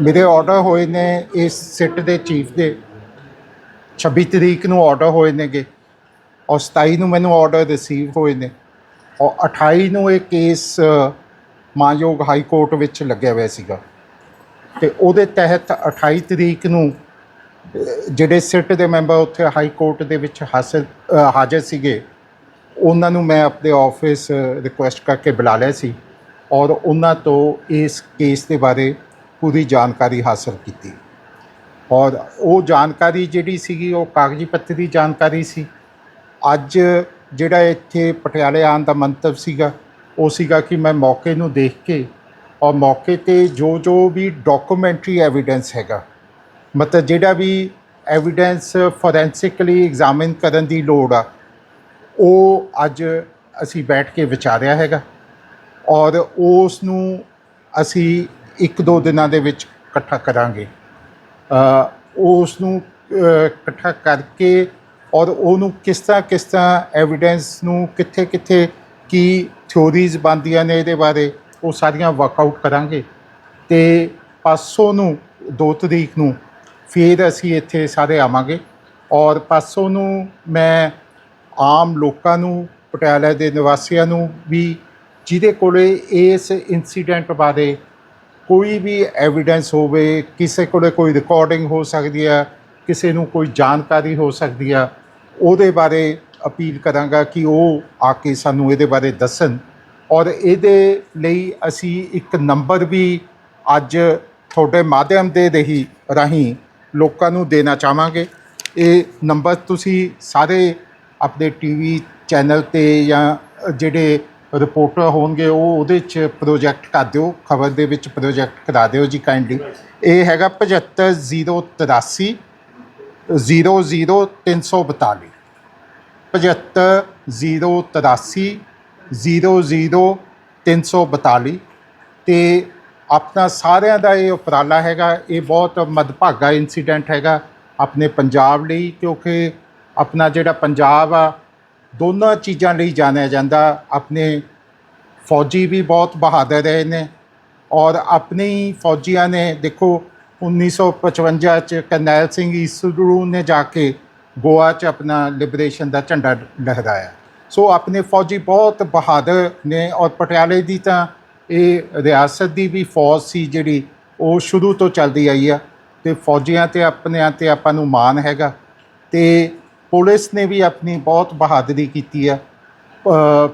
ਮੇਰੇ ਆਰਡਰ ਹੋਏ ਨੇ ਇਸ ਸਿੱਟ ਦੇ ਚੀਫ ਦੇ। 26 ਤਰੀਕ ਨੂੰ ਆਰਡਰ ਹੋਏ ਨੇਗੇ। ਔਰ 27 ਨੂੰ ਮੈਨੂੰ ਆਰਡਰ ਰਿਸੀਵ ਹੋਏ ਨੇ। ਔਰ 28 ਨੂੰ ਇਹ ਕੇਸ ਅ, ਮਾਨਯੋਗ ਹਾਈ ਕੋਰਟ ਵਿੱਚ ਲੱਗਿਆ ਹੋਇਆ ਸੀਗਾ। ਤੇ ਉਹਦੇ ਤਹਿਤ 28 ਤਰੀਕ ਨੂੰ ਜਿਹੜੇ ਸਿੱਟ ਦੇ ਮੈਂਬਰ ਉੱਥੇ ਹਾਈ ਕੋਰਟ ਦੇ ਵਿੱਚ ਹਾਸਲ ਹਾਜ਼ਰ ਸੀਗੇ ਉਹਨਾਂ ਨੂੰ ਮੈਂ ਆਪਣੇ ਆਫਿਸ ਰਿਕੁਐਸਟ ਕਰਕੇ ਬੁਲਾ ਲਿਆ ਸੀ। ਔਰ ਉਹਨਾਂ ਤੋਂ ਇਸ ਕੇਸ ਦੇ ਬਾਰੇ ਪੂਰੀ ਜਾਣਕਾਰੀ ਹਾਸਲ ਕੀਤੀ। ਔਰ ਉਹ ਜਾਣਕਾਰੀ ਜਿਹੜੀ ਸੀਗੀ, ਉਹ ਕਾਗਜ਼ੀ ਪੱਤਰ ਦੀ ਜਾਣਕਾਰੀ ਸੀ। ਅੱਜ ਜਿਹੜਾ ਇੱਥੇ ਪਟਿਆਲੇ ਆਉਣ ਦਾ ਮੰਤਵ ਸੀਗਾ, ਉਹ ਸੀਗਾ ਕਿ ਮੈਂ ਮੌਕੇ ਨੂੰ ਦੇਖ ਕੇ ਔਰ ਮੌਕੇ ਤੇ ਜੋ ਜੋ ਵੀ ਡਾਕੂਮੈਂਟਰੀ ਐਵੀਡੈਂਸ ਹੈਗਾ, ਮਤਲਬ ਜਿਹੜਾ ਵੀ ਐਵੀਡੈਂਸ ਫੋਰੈਂਸਿਕਲੀ ਐਗਜ਼ਾਮਿਨ ਕਰਨ ਦੀ ਲੋੜ ਆ, ਉਹ ਅੱਜ ਅਸੀਂ ਬੈਠ ਕੇ ਵਿਚਾਰਿਆ ਹੈਗਾ। ਔਰ ਉਸ ਨੂੰ ਅਸੀਂ ਇੱਕ ਦੋ ਦਿਨਾਂ ਦੇ ਵਿੱਚ ਇਕੱਠਾ ਕਰਾਂਗੇ। ਉਸ ਨੂੰ ਇਕੱਠਾ ਕਰਕੇ ਔਰ ਉਹਨੂੰ ਕਿਸ ਤਰ੍ਹਾਂ ਕਿਸ ਤਰ੍ਹਾਂ ਐਵੀਡੈਂਸ ਨੂੰ ਕਿੱਥੇ ਕਿੱਥੇ ਕੀ ਥਿਉਰੀਜ਼ ਬਣਦੀਆਂ ਨੇ ਇਹਦੇ ਬਾਰੇ, ਉਹ ਸਾਰੀਆਂ ਵਰਕਆਊਟ ਕਰਾਂਗੇ। ਤੇ ਪਾਸੋਂ ਨੂੰ 2 ਤਰੀਕ ਨੂੰ ਫਿਰ ਅਸੀਂ ਇੱਥੇ ਸਾਰੇ ਆਵਾਂਗੇ। ਔਰ ਪਾਸੋਂ ਨੂੰ ਮੈਂ ਆਮ ਲੋਕਾਂ ਨੂੰ, ਪਟਿਆਲਾ ਦੇ ਨਿਵਾਸੀਆਂ ਨੂੰ ਵੀ ਜਿਹਦੇ ਕੋਲੇ ਇਸ ਇਨਸੀਡੈਂਟ ਬਾਰੇ ਕੋਈ ਵੀ ਐਵੀਡੈਂਸ ਹੋਵੇ, ਕਿਸੇ ਕੋਲੇ ਕੋਈ ਰਿਕਾਰਡਿੰਗ ਹੋ ਸਕਦੀ ਹੈ, ਕਿਸੇ ਨੂੰ ਕੋਈ ਜਾਣਕਾਰੀ ਹੋ ਸਕਦੀ ਆ ਉਹਦੇ ਬਾਰੇ ਅਪੀਲ ਕਰਾਂਗਾ ਕਿ ਉਹ ਆ ਕੇ ਸਾਨੂੰ ਇਹਦੇ ਬਾਰੇ ਦੱਸਣ। ਔਰ ਇਹਦੇ ਲਈ ਅਸੀਂ ਇੱਕ ਨੰਬਰ ਵੀ ਅੱਜ ਤੁਹਾਡੇ ਮਾਧਿਅਮ ਦੇ ਰਹੀ, ਰਾਹੀਂ ਲੋਕਾਂ ਨੂੰ ਦੇਣਾ ਚਾਹਾਂਗੇ। ਇਹ ਨੰਬਰ ਤੁਸੀਂ ਸਾਰੇ ਆਪਣੇ ਟੀਵੀ ਚੈਨਲ ਤੇ ਜਾਂ ਜਿਹੜੇ ਰਿਪੋਰਟਰ ਹੋਣਗੇ, ਉਹ ਉਹਦੇ 'ਚ ਪ੍ਰੋਜੈਕਟ ਕਰ ਦਿਓ, ਖਬਰ ਦੇ ਵਿੱਚ ਪ੍ਰੋਜੈਕਟ ਕਰਾ ਦਿਓ ਜੀ ਕਾਈਂਡਲੀ ਇਹ ਹੈਗਾ 75083 00342 75083 00342 ਤੇ ਆਪਣਾ ਸਾਰਿਆਂ ਦਾ ਇਹ ਉਪਰਾਲਾ ਹੈਗਾ, ਇਹ ਬਹੁਤ ਮਦਭਾਗਾ ਇਨਸੀਡੈਂਟ ਹੈਗਾ ਆਪਣੇ ਪੰਜਾਬ ਲਈ, ਕਿਉਂਕਿ ਆਪਣਾ ਜਿਹੜਾ ਪੰਜਾਬ ਆ ਦੋਨਾਂ ਚੀਜ਼ਾਂ ਲਈ ਜਾਣਿਆ ਜਾਂਦਾ। ਆਪਣੇ ਫੌਜੀ ਵੀ ਬਹੁਤ ਬਹਾਦਰ ਰਹੇ ਨੇ ਔਰ ਆਪਣੇ ਫੌਜੀਆਂ ਨੇ ਦੇਖੋ 1955 ਚ ਕਰਨੈਲ ਸਿੰਘ ਈਸਰੂ ਨੇ ਜਾ ਕੇ ਗੋਆ ਚ ਆਪਣਾ ਲਿਬਰੇਸ਼ਨ ਦਾ ਝੰਡਾ ਲਹਿਰਾਇਆ। ਸੋ ਆਪਣੇ ਫੌਜੀ ਬਹੁਤ ਬਹਾਦਰ ਨੇ ਔਰ ਪਟਿਆਲੇ ਦੀ ਤਾਂ ਇਹ ਰਿਆਸਤ ਦੀ ਵੀ ਫੌਜ ਸੀ ਜਿਹੜੀ ਉਹ ਸ਼ੁਰੂ ਤੋਂ ਚੱਲਦੀ ਆਈ ਆ ਤੇ ਫੌਜੀਆਂ ਤੇ ਆਪਣਿਆਂ ਤੇ ਆਪਾਂ ਨੂੰ ਮਾਣ ਹੈਗਾ ਤੇ ਪੁਲਿਸ ਨੇ ਵੀ ਆਪਣੀ ਬਹੁਤ ਬਹਾਦਰੀ ਕੀਤੀ ਆ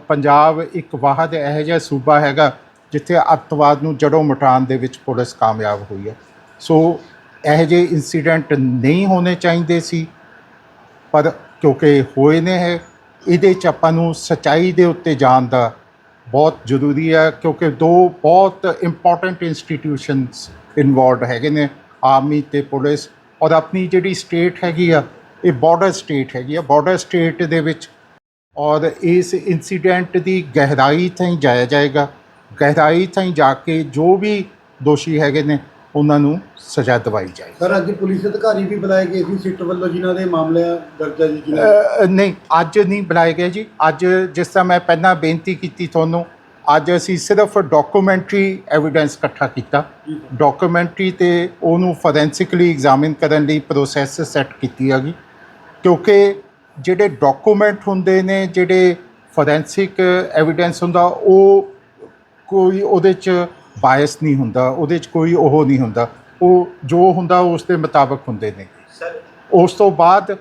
ਪੰਜਾਬ ਇੱਕ ਵਾਹਦ ਇਹੋ ਜਿਹਾ ਸੂਬਾ ਹੈਗਾ ਜਿੱਥੇ ਅੱਤਵਾਦ ਨੂੰ ਜੜੋਂ ਮਿਟਾਉਣ ਦੇ ਵਿੱਚ ਪੁਲਿਸ ਕਾਮਯਾਬ ਹੋਈ ਹੈ। ਸੋ ਇਹੋ ਜਿਹੇ ਇਨਸੀਡੈਂਟ ਨਹੀਂ ਹੋਣੇ ਚਾਹੀਦੇ ਸੀ, ਪਰ ਕਿਉਂਕਿ ਹੋਏ ਨੇ ਹੈ ਇਹਦੇ ਚ ਆਪਾਂ ਨੂੰ ਸਚਾਈ ਦੇ ਉੱਤੇ ਜਾਣ ਦਾ ਬਹੁਤ ਜ਼ਰੂਰੀ ਹੈ ਕਿਉਂਕਿ ਦੋ ਬਹੁਤ ਇੰਪੋਰਟੈਂਟ ਇੰਸਟੀਟਿਊਸ਼ਨਸ ਇਨਵੋਲਡ ਹੈਗੇ ਨੇ, ਆਰਮੀ ਤੇ ਪੁਲਿਸ, ਔਰ ਆਪਣੀ ਜਿਹੜੀ ਸਟੇਟ ਹੈਗੀ ਆ ਇਹ ਬਾਰਡਰ ਸਟੇਟ ਹੈਗੀ ਆ। ਬਾਰਡਰ ਸਟੇਟ ਦੇ ਵਿੱਚ ਔਰ ਇਸ ਇਨਸੀਡੈਂਟ ਦੀ ਗਹਿਰਾਈ ਤਾਈਂ ਜਾਇਆ ਜਾਏਗਾ। ਗਹਿਰਾਈ ਤਾਈਂ ਜਾ ਕੇ ਜੋ ਵੀ ਦੋਸ਼ੀ ਹੈਗੇ ਨੇ ਉਹਨਾਂ ਨੂੰ ਸਜ਼ਾ ਦਿਵਾਈ ਜਾਏ ਸਰ ਅੱਜ ਪੁਲਿਸ ਅਧਿਕਾਰੀ ਵੀ ਬੁਲਾਏ ਗਏ ਸੀ ਸਿੱਟ ਵੱਲੋਂ ਜਿਨ੍ਹਾਂ ਦੇ ਮਾਮਲੇ ਦਰਜ ਹੈ ਜੀ ਜਿਨ੍ਹਾਂ ਨਹੀਂ ਅੱਜ ਨਹੀਂ ਬੁਲਾਏ ਗਏ ਜੀ। ਅੱਜ ਜਿਸ ਤਰ੍ਹਾਂ ਮੈਂ ਪਹਿਲਾਂ ਬੇਨਤੀ ਕੀਤੀ ਤੁਹਾਨੂੰ ਅੱਜ ਅਸੀਂ ਸਿਰਫ ਡਾਕੂਮੈਂਟਰੀ ਐਵੀਡੈਂਸ ਇਕੱਠਾ ਕੀਤਾ। ਡਾਕੂਮੈਂਟਰੀ ਤੇ ਉਹਨੂੰ ਫੋਰੈਂਸਿਕਲੀ ਐਗਜ਼ਾਮਿਨ ਕਰਨ ਲਈ ਪ੍ਰੋਸੈਸ ਸੈੱਟ ਕੀਤੀ ਹੈਗੀ। ਕਿਉਂਕਿ ਜਿਹੜੇ ਡਾਕੂਮੈਂਟ ਹੁੰਦੇ ਨੇ ਜਿਹੜੇ ਫੋਰੈਂਸਿਕ ਐਵੀਡੈਂਸ ਹੁੰਦਾ ਉਹ ਕੋਈ ਉਹਦੇ ਚ ਬਾਇਸ ਨਹੀਂ ਹੁੰਦਾ ਉਹਦੇ ਚ ਕੋਈ ਉਹ ਨਹੀਂ ਹੁੰਦਾ। ਉਹ ਜੋ ਹੁੰਦਾ ਉਸ ਦੇ ਮੁਤਾਬਕ ਹੁੰਦੇ ਨੇ। ਉਸ ਤੋਂ ਬਾਅਦ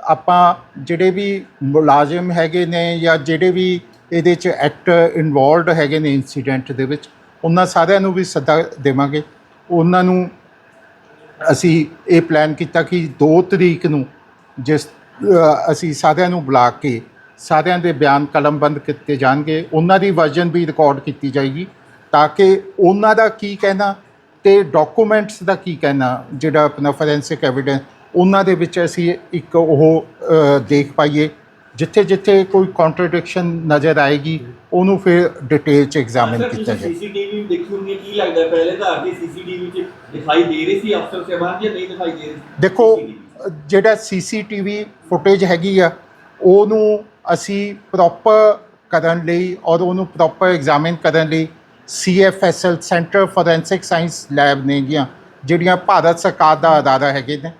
ਆਪਾਂ ਜਿਹੜੇ ਵੀ ਮੁਲਾਜ਼ਮ ਹੈਗੇ ਨੇ ਜਾਂ ਜਿਹੜੇ ਵੀ ਇਹਦੇ ਚ ਐਕਟਰ ਇਨਵੋਲਡ ਹੈਗੇ ਨੇ ਇਨਸੀਡੈਂਟ ਦੇ ਵਿੱਚ ਉਹਨਾਂ ਸਾਰਿਆਂ ਨੂੰ ਵੀ ਸੱਦਾ ਦੇਵਾਂਗੇ। ਉਹਨਾਂ ਨੂੰ ਅਸੀਂ ਇਹ ਪਲਾਨ ਕੀਤਾ ਕਿ 2 ਤਰੀਕ ਨੂੰ ਜਿਸ ਅਸੀਂ ਸਾਰਿਆਂ ਨੂੰ ਬੁਲਾ ਕੇ ਸਾਰਿਆਂ ਦੇ ਬਿਆਨ ਕਲਮਬੰਦ ਕੀਤੇ ਜਾਣਗੇ ਉਹਨਾਂ ਦੀ ਵਰਜ਼ਨ ਵੀ ਰਿਕਾਰਡ ਕੀਤੀ ਜਾਏਗੀ ਤਾਂ ਕਿ ਉਹਨਾਂ ਦਾ ਕੀ ਕਹਿਣਾ ਤੇ ਡਾਕੂਮੈਂਟਸ ਦਾ ਕੀ ਕਹਿਣਾ ਜਿਹੜਾ ਆਪਣਾ ਫੋਰੈਂਸਿਕ ਐਵੀਡੈਂਸ ਉਹਨਾਂ ਦੇ ਵਿੱਚ ਅਸੀਂ ਇੱਕ ਉਹ ਦੇਖ ਪਾਈਏ ਜਿੱਥੇ ਜਿੱਥੇ ਕੋਈ ਕੰਟਰਡਿਕਸ਼ਨ ਨਜ਼ਰ ਆਏਗੀ ਉਹਨੂੰ ਫਿਰ ਡਿਟੇਲ ਚ ਐਗਜ਼ਾਮਿਨ ਕੀਤਾ ਜਾਏ ਸੀਸੀਟੀਵੀ ਦੇਖੀ ਹੁੰਦੀ ਕੀ ਲੱਗਦਾ ਪਹਿਲੇ ਤਾਂ ਆਪਣੀ ਸੀਸੀਟੀਵੀ 'ਚ ਦਿਖਾਈ ਦੇ ਰਹੀ ਸੀ ਅਫਸਰ ਸਾਹਿਬਾਨ ਜਾਂ ਨਹੀਂ ਦਿਖਾਈ ਦੇ ਰਹੀ ਦੇਖੋ? ਜਿਹੜਾ ਸੀਸੀਟੀਵੀ ਫੁਟੇਜ ਹੈਗੀ ਆ, ਉਹਨੂੰ ਅਸੀਂ ਪ੍ਰੋਪਰ ਕਰਨ ਲਈ ਔਰ ਉਹਨੂੰ ਪ੍ਰੋਪਰ ਐਗਜ਼ਾਮਿਨ ਕਰਨ ਲਈ CFSL centre forensic science lab ਨੇਗੀਆਂ ਜਿਹੜੀਆਂ ਭਾਰਤ ਸਰਕਾਰ ਦਾ ਅਦਾਰਾ ਹੈਗੇ ਨੇ,